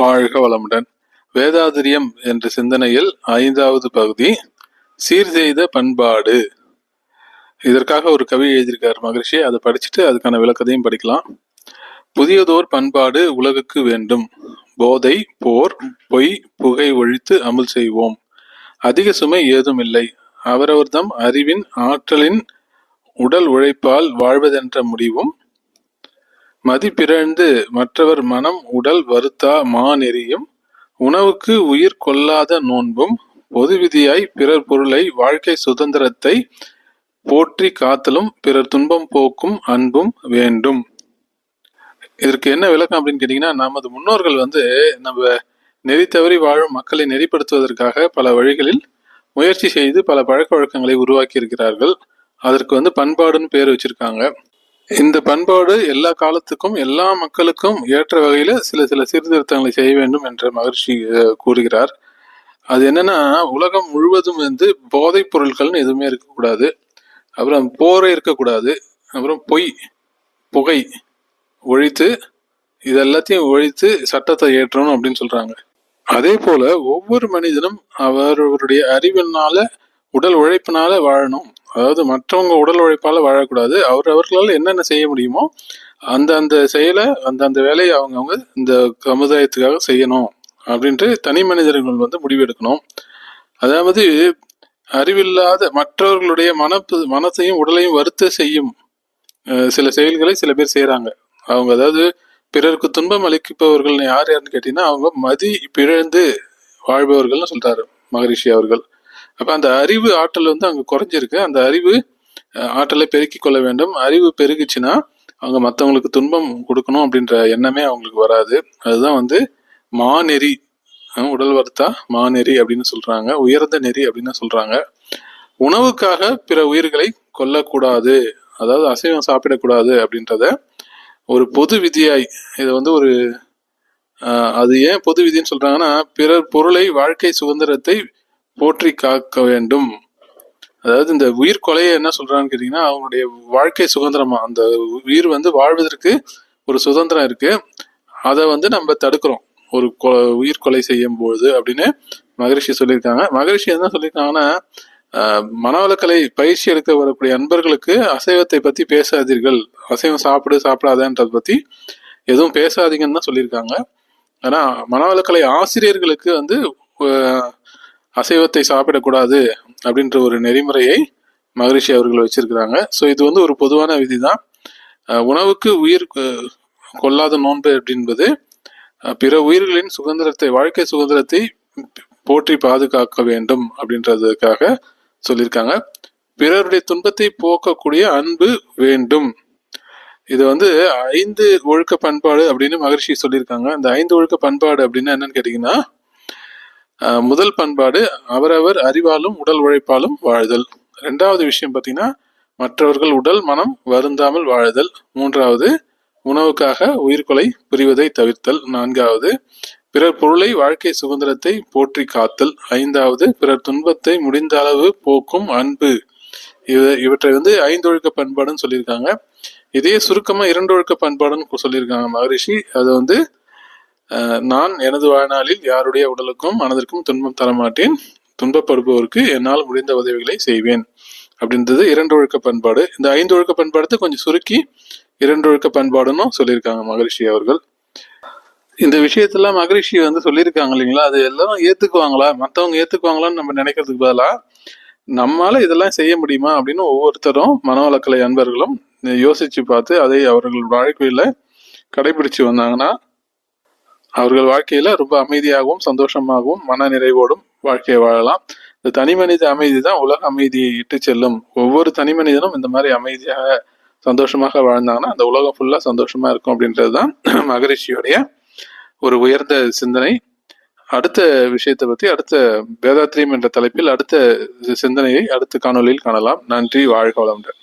வாழ்க வளமுடன் வேதாதிரியம் என்ற சிந்தனையில் ஐந்தாவது பகுதி சீர் செய்த பண்பாடு. இதற்காக ஒரு கவி எழுதியிருக்கார் மகரிஷி. அதை படிச்சுட்டு அதுக்கான விளக்கத்தையும் படிக்கலாம். புதியதோர் பண்பாடு உலகுக்கு வேண்டும். போதை போர் பொய் புகை ஒழித்து அமுல் செய்வோம். அதிக சுமை ஏதும் இல்லை அவரவர்தம் அறிவின் ஆற்றலின் உடல் உழைப்பால் வாழ்வதென்ற முடிவும் மதிப்பிறழ்ந்து மற்றவர் மனம் உடல் வருத்தா மாநெறியும் உணவுக்கு உயிர் கொள்ளாத நோன்பும் பொது விதியாய் பிறர் பொருளை வாழ்க்கை சுதந்திரத்தை போற்றி காத்தலும் பிறர் துன்பம் போக்கும் அன்பும் வேண்டும். இதற்கு என்ன விளக்கம் அப்படின்னு கேட்டீங்கன்னா நமது முன்னோர்கள் வந்து நம்ம நெறி தவறி வாழும் மக்களை நெறிப்படுத்துவதற்காக பல வழிகளில் முயற்சி செய்து பல பழக்க வழக்கங்களை உருவாக்கி இருக்கிறார்கள் அதற்கு வந்து பண்பாடுன்னு பேர் வச்சிருக்காங்க. இந்த பண்பாடு எல்லா காலத்துக்கும் எல்லா மக்களுக்கும் ஏற்ற வகையில சில சில சீர்திருத்தங்களை செய்ய வேண்டும் என்ற மகிழ்ச்சி கூறுகிறார். அது என்னன்னா உலகம் முழுவதும் வந்து போதைப் பொருட்கள்னு எதுவுமே இருக்கக்கூடாது. அப்புறம் போரை இருக்கக்கூடாது. அப்புறம் பொய் புகை ஒழித்து இது எல்லாத்தையும் ஒழித்து சட்டத்தை ஏற்றணும் அப்படின்னு சொல்றாங்க. அதே போல ஒவ்வொரு மனிதனும் அவரவருடைய அறிவினால உடல் உழைப்பினால வாழணும். அதாவது மற்றவங்க உடல் உழைப்பால் வாழக்கூடாது. அவர் அவர்களால் என்னென்ன செய்ய முடியுமோ அந்த அந்த செயலை அந்த அந்த வேலையை அவங்கவுங்க இந்த சமுதாயத்துக்காக செய்யணும் அப்படின்ட்டு தனி மனிதர்கள் வந்து முடிவெடுக்கணும். அதாவது அறிவில்லாத மற்றவர்களுடைய மனப்பு மனத்தையும் உடலையும் வருத்த செய்யும் சில செயல்களை சில பேர் செய்கிறாங்க அவங்க அதாவது பிறருக்கு துன்பம் அளிப்பவர்கள் யார் யாருன்னு கேட்டீங்கன்னா அவங்க மதி பிழந்து வாழ்பவர்கள்னு சொல்றாரு மகரிஷி அவர்கள். அப்போ அந்த அறிவு ஆற்றல் வந்து அங்கே குறைஞ்சிருக்கு. அந்த அறிவு ஆற்றலை பெருக்கிக் கொள்ள வேண்டும். அறிவு பெருகுச்சுன்னா அவங்க மற்றவங்களுக்கு துன்பம் கொடுக்கணும் அப்படின்ற எண்ணமே அவங்களுக்கு வராது. அதுதான் வந்து மாநெறி. உடல் வருத்தா மாநெறி அப்படின்னு சொல்றாங்க. உயர்ந்த நெறி அப்படின்னு சொல்றாங்க. உணவுக்காக பிற உயிர்களை கொல்லக்கூடாது. அதாவது அசைவம் சாப்பிடக்கூடாது அப்படின்றத ஒரு பொது விதியாய் இது வந்து ஒரு அது ஏன் பொது விதின்னு சொல்றாங்கன்னா பிறர் பொருளை வாழ்க்கை சுதந்திரத்தை போற்றி காக்க வேண்டும். அதாவது இந்த உயிர் கொலையை என்ன சொல்றான்னு கேட்டீங்கன்னா அவங்களுடைய வாழ்க்கை சுதந்திரமா அந்த உயிர் வந்து வாழ்வதற்கு ஒரு சுதந்திரம் இருக்கு. அதை வந்து நம்ம தடுக்கிறோம். ஒரு கொ- உயிர் கொலை செய்யும் பொழுது அப்படின்னு மகரிஷி சொல்லியிருக்காங்க. மகரிஷி என்ன சொல்லியிருக்காங்கன்னா மனவளக்கலை பயிற்சி எடுக்க வரக்கூடிய அன்பர்களுக்கு அசைவத்தை பத்தி பேசாதீர்கள். அசைவம் சாப்பிடு சாப்பிடாதன்றதை பத்தி எதுவும் பேசாதீங்கன்னு தான் சொல்லியிருக்காங்க. ஆனா மனவளக்கலை ஆசிரியர்களுக்கு வந்து அசைவத்தை சாப்பிடக்கூடாது அப்படின்ற ஒரு நெறிமுறையை மகரிஷி அவர்கள் வச்சிருக்கிறாங்க. ஸோ இது வந்து ஒரு பொதுவான விதி தான் உணவுக்கு உயிர் கொ- கொல்லாத நோன்பு அப்படின்பது பிற உயிர்களின் சுதந்திரத்தை வாழ்க்கை சுதந்திரத்தை போற்றி பாதுகாக்க வேண்டும் அப்படின்றதுக்காக சொல்லியிருக்காங்க. பிறருடைய துன்பத்தை போக்கக்கூடிய அன்பு வேண்டும். இது வந்து ஐந்து ஒழுக்க பண்பாடு அப்படின்னு மகரிஷி சொல்லியிருக்காங்க. அந்த ஐந்து ஒழுக்க பண்பாடு அப்படின்னா என்னன்னு கேட்டீங்கன்னா முதல் பண்பாடு அவரவர் அறிவாலும் உடல் உழைப்பாலும் வாழுதல். ரெண்டாவது விஷயம் பார்த்தீங்கன்னா மற்றவர்கள் உடல் மனம் வருந்தாமல் வாழுதல். மூன்றாவது உணவுக்காக உயிர்கொலை புரிவதை தவிர்த்தல். நான்காவது பிறர் பொருளை வாழ்க்கை சுதந்திரத்தை போற்றி காத்தல். ஐந்தாவது பிறர் துன்பத்தை முடிந்த அளவு போக்கும் அன்பு. இவ- இவற்றை வந்து ஐந்தொழுக்க பண்பாடுன்னு சொல்லியிருக்காங்க. இதே சுருக்கமா இரண்டொழுக்க பண்பாடுன்னு சொல்லியிருக்காங்க மகரிஷி. அது வந்து நான் எனது வாழ்நாளில் யாருடைய உடலுக்கும் மனதிற்கும் துன்பம் தரமாட்டேன்? துன்பப்படுபவருக்கு என்னால் முடிந்த உதவிகளை செய்வேன். அப்படின்றது இரண்டு ஒழுக்க பண்பாடு. இந்த ஐந்து ஒழுக்க பண்பாடு கொஞ்சம் சுருக்கி இரண்டு ஒழுக்க பண்பாடுன்னு சொல்லியிருக்காங்க மகரிஷி அவர்கள். இந்த விஷயத்தெல்லாம் மகரிஷி வந்து சொல்லியிருக்காங்க இல்லைங்களா? அது எல்லாரும் ஏத்துக்குவாங்களா? மற்றவங்க ஏத்துக்குவாங்களான்னு நம்ம நினைக்கிறதுக்கு பதிலாக நம்மால இதெல்லாம் செய்ய முடியுமா அப்படின்னு ஒவ்வொருத்தரும் மனவளக்கலை அன்பர்களும் யோசிச்சு பார்த்து அதை அவர்கள் வாழ்க்கையில கடைபிடிச்சு வந்தாங்கன்னா அவர்கள் வாழ்க்கையில ரொம்ப அமைதியாகவும் சந்தோஷமாகவும் மன நிறைவோடும் வாழ்க்கையை வாழலாம். இந்த தனி மனித அமைதி தான் உலக அமைதியை இட்டு செல்லும். ஒவ்வொரு தனி மனிதனும் இந்த மாதிரி அமைதியாக சந்தோஷமாக வாழ்ந்தாங்கன்னா அந்த உலகம் ஃபுல்லா சந்தோஷமா இருக்கும் அப்படின்றது தான் மகரிஷியோடைய ஒரு உயர்ந்த சிந்தனை. அடுத்த விஷயத்தை பத்தி அடுத்த வேதாத்திரியம் என்ற தலைப்பில் அடுத்த சிந்தனையை அடுத்த காணொளியில் காணலாம். நன்றி வாழ்க வளமுடன்.